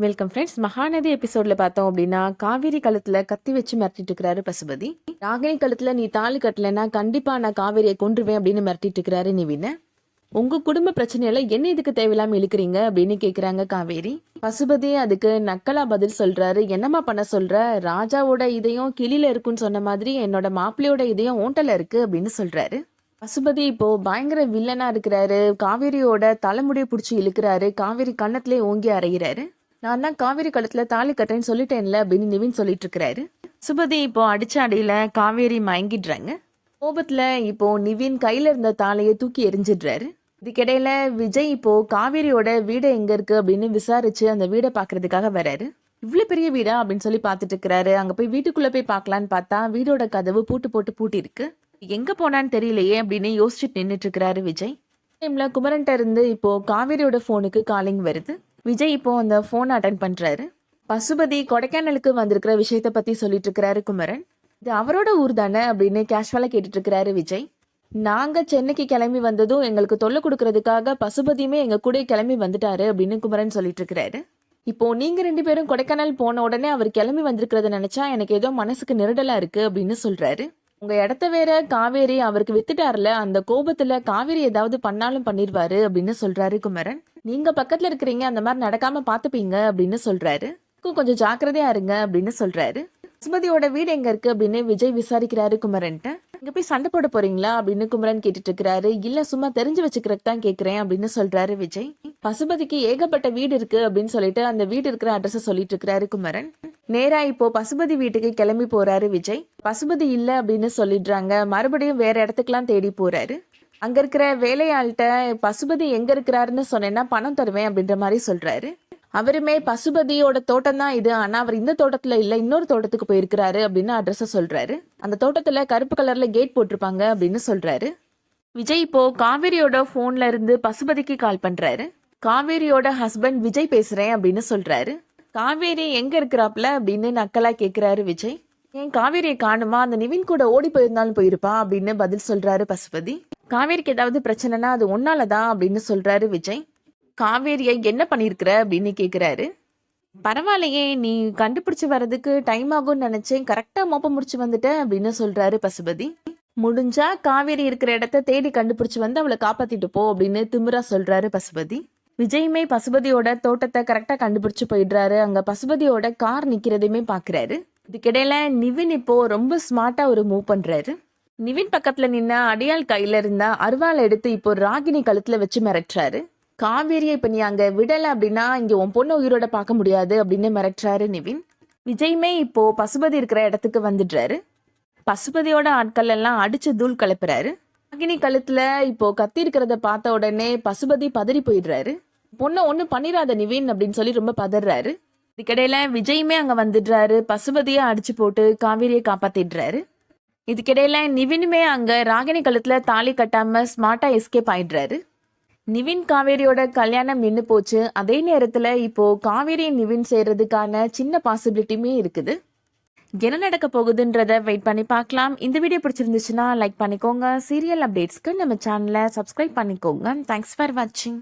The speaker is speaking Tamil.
வெல்கம் ஃப்ரெண்ட்ஸ் மகாநதி எபிசோட்ல பார்த்தோம் அப்படின்னா காவேரி கழுத்துல கத்தி வச்சு மிரட்டிட்டு இருக்கிறாரு பசுபதி. ராகினி கழுத்துல நீ தாலி கட்டலைன்னா கண்டிப்பா நான் காவேரியை கொன்றுவேன் அப்படின்னு மிரட்டிட்டு இருக்கிறாரு நிவின. உங்க குடும்ப பிரச்சனையில என்ன இதுக்கு தேவையில்லாம இழுக்கிறீங்க அப்படின்னு கேக்குறாங்க காவேரி. பசுபதி அதுக்கு நக்கலா பதில் சொல்றாரு. என்னம்மா பண்ண சொல்ற? ராஜாவோட இதயம் கிளியில இருக்குன்னு சொன்ன மாதிரி என்னோட மாப்பிள்ளையோட இதயம் ஓட்டல இருக்கு அப்படின்னு சொல்றாரு. பசுபதி இப்போ பயங்கர வில்லனா இருக்கிறாரு. காவேரியோட தலைமுடியை பிடிச்சி இழுக்கிறாரு. காவேரி கன்னத்திலே ஓங்கி அறையிறாரு. நான் தான் காவேரி கழுத்துல தாலி கட்டுறேன்னு சொல்லிட்டேன்ல அப்படின்னு நிவின் சொல்லிட்டு இருக்கிறாரு சுபதி இப்போ அடிச்ச அடியில காவேரி மயங்கிடுறாங்க. கோபத்துல இப்போ நிவின் கையில இருந்த தாலியை தூக்கி எரிஞ்சிடுறாரு. இதுக்கிடையில விஜய் இப்போ காவேரியோட வீடு எங்க இருக்கு அப்படின்னு விசாரிச்சு அந்த வீடை பாக்குறதுக்காக வராரு. இவ்வளவு பெரிய வீடா அப்படின்னு சொல்லி பார்த்துட்டு இருக்கிறாரு. அங்க போய் வீட்டுக்குள்ள போய் பார்க்கலான்னு பார்த்தா வீடோட கதவு பூட்டு போட்டு பூட்டி இருக்கு. எங்க போனான்னு தெரியலையே அப்படின்னு யோசிச்சுட்டு நின்னுட்டு இருக்கிறாரு விஜய். டைம்ல குமரன்ட்ட இருந்து இப்போ காவேரியோட போனுக்கு காலிங் வருது. விஜய் இப்போ அந்த ஃபோன் அட்டன் பண்ணுறாரு பசுபதி கொடைக்கானலுக்கு வந்திருக்கிற விஷயத்தை பற்றி சொல்லிட்டு இருக்கிறாரு குமரன். இது அவரோட ஊர் தானே அப்படின்னு கேஷுவலாக கேட்டுட்டு இருக்கிறாரு விஜய். நாங்கள் சென்னைக்கு கிளம்பி வந்ததும் எங்களுக்கு தொல்லை கொடுக்கறதுக்காக பசுபதியுமே எங்கள் கூட கிளம்பி வந்துட்டாரு அப்படின்னு குமரன் சொல்லிட்டு இருக்கிறாரு. இப்போ நீங்கள் ரெண்டு பேரும் கொடைக்கானல் போன உடனே அவர் கிளம்பி வந்திருக்கிறத நினச்சா எனக்கு ஏதோ மனசுக்கு நெருடலாக இருக்குது அப்படின்னு சொல்கிறாரு உங்கள் இடத்த வேற காவேரி அவருக்கு வித்துட்டார்ல அந்த கோபத்தில் காவேரி ஏதாவது பண்ணாலும் பண்ணிடுவாரு அப்படின்னு சொல்கிறாரு குமரன். நீங்க பக்கத்துல இருக்கிறீங்க அந்த மாதிரி நடக்காம பாத்துப்பீங்க அப்படின்னு சொல்றாரு. கொஞ்சம் ஜாக்கிரதையா இருங்க அப்படின்னு சொல்றாரு. சுமதியோட வீடு எங்க இருக்கு அப்படின்னு விஜய் விசாரிக்கிறாரு குமரன்ட்ட. இங்க போய் சண்டை போட போறீங்களா? அப்படின்னு குமரன் கேட்டுட்டு இருக்கிறாரு இல்ல சும்மா தெரிஞ்சு வச்சுக்கிறதுக்கு தான் கேக்குறேன் அப்படின்னு சொல்றாரு விஜய். பசுபதிக்கு ஏகப்பட்ட வீடு இருக்கு அப்படின்னு சொல்லிட்டு அந்த வீடு இருக்கிற அட்ரஸ் சொல்லிட்டு இருக்கிறாரு குமரன். நேரா இப்போ பசுபதி வீட்டுக்கு கிளம்பி போறாரு விஜய். பசுபதி இல்ல அப்படின்னு சொல்லிடுறாங்க. மறுபடியும் வேற இடத்துக்குலாம் தேடி போறாரு. அங்க இருக்கிற வேலையாள்கிட்ட பசுபதி எங்க இருக்கிறாருன்னு சொன்னேன்னா பணம் தருவேன் அப்படின்ற மாதிரி சொல்றாரு. அவருமே பசுபதியோட தோட்டம் தான் இது. ஆனா அவர் இந்த தோட்டத்துல இல்ல இன்னொரு தோட்டத்துக்கு போயிருக்கிறாரு அப்படின்னு அட்ரஸ சொல்றாரு. அந்த தோட்டத்துல கருப்பு கலர்ல கேட் போட்டிருப்பாங்க அப்படின்னு சொல்றாரு. விஜய் இப்போ காவேரியோட போன்ல இருந்து பசுபதிக்கு கால் பண்றாரு. காவேரியோட ஹஸ்பண்ட் விஜய் பேசுறேன் அப்படின்னு சொல்றாரு. காவேரி எங்க இருக்கிறாப்ல அப்படின்னு நக்கலா கேக்குறாரு விஜய். ஏன் காவேரியை காணுமா? அந்த நிவின் கூட ஓடி போயிருந்தாலும் போயிருப்பா அப்படின்னு பதில் சொல்றாரு பசுபதி. காவேரிக்கு ஏதாவது பிரச்சனைனா அது ஒன்னாலதான் அப்படின்னு சொல்றாரு விஜய். காவேரியை என்ன பண்ணிருக்கிற அப்படின்னு கேக்குறாரு. பரவாயில்லையே நீ கண்டுபிடிச்சு வர்றதுக்கு டைம் ஆகும்னு நினைச்சேன். கரெக்டா மோப்ப முடிச்சு வந்துட்ட அப்படின்னு சொல்றாரு பசுபதி. முடிஞ்சா காவேரி இருக்கிற இடத்த தேடி கண்டுபிடிச்சு வந்து அவளை காப்பாத்திட்டு போ அப்படின்னு திமிரா சொல்றாரு பசுபதி. விஜயுமே பசுபதியோட தோட்டத்தை கரெக்டா கண்டுபிடிச்சு போயிடுறாரு. அங்க பசுபதியோட கார் நிக்கிறதையுமே பாக்குறாரு. இதுக்கிடையில நிவின் இப்போ ரொம்ப ஸ்மார்ட்டா ஒரு மூவ் பண்றாரு. நிவின் பக்கத்துல நின்ன அடியாள் கையில இருந்த அருவாள் எடுத்து இப்போ ராகினி கழுத்துல வச்சு மிரட்டுறாரு. காவேரியை இப்ப நீ அங்க விடல அப்படின்னா இங்க உன் பொண்ணு உயிரோட பார்க்க முடியாது அப்படின்னு மிரட்டுறாரு நிவின். விஜய்மே இப்போ பசுபதி இருக்கிற இடத்துக்கு வந்துடுறாரு. பசுபதியோட ஆட்கள் எல்லாம் அடிச்சு தூள் கலப்புறாரு. ராகினி கழுத்துல இப்போ கத்தி இருக்கிறத பார்த்த உடனே பசுபதி பதறி போயிடுறாரு. பொண்ணை ஒன்றும் பண்ணிடாத நிவின் அப்படின்னு சொல்லி ரொம்ப பதறாரு. இதுக்கிடையில விஜயுமே அங்க வந்துடுறாரு. பசுபதியை அடிச்சு போட்டு காவேரியை காப்பாத்திடுறாரு. இதுக்கிடையில நிவினுமே அங்க ராகினி கழுத்துல தாலி கட்டாம ஸ்மார்ட்டா எஸ்கேப் ஆயிடுறாரு. நிவின் காவேரியோட கல்யாணம் நின்று போச்சு. அதே நேரத்துல இப்போ காவேரி நிவின் சேர்றதுக்கான சின்ன பாசிபிலிட்டியுமே இருக்குது. என்ன நடக்க போகுதுன்றத வெயிட் பண்ணி பார்க்கலாம். இந்த வீடியோ பிடிச்சிருந்துச்சுன்னா லைக் பண்ணிக்கோங்க. சீரியல் அப்டேட்ஸ்க்கு நம்ம சேனலை சப்ஸ்கிரைப் பண்ணிக்கோங்க. தேங்க்ஸ் ஃபார் வாட்சிங்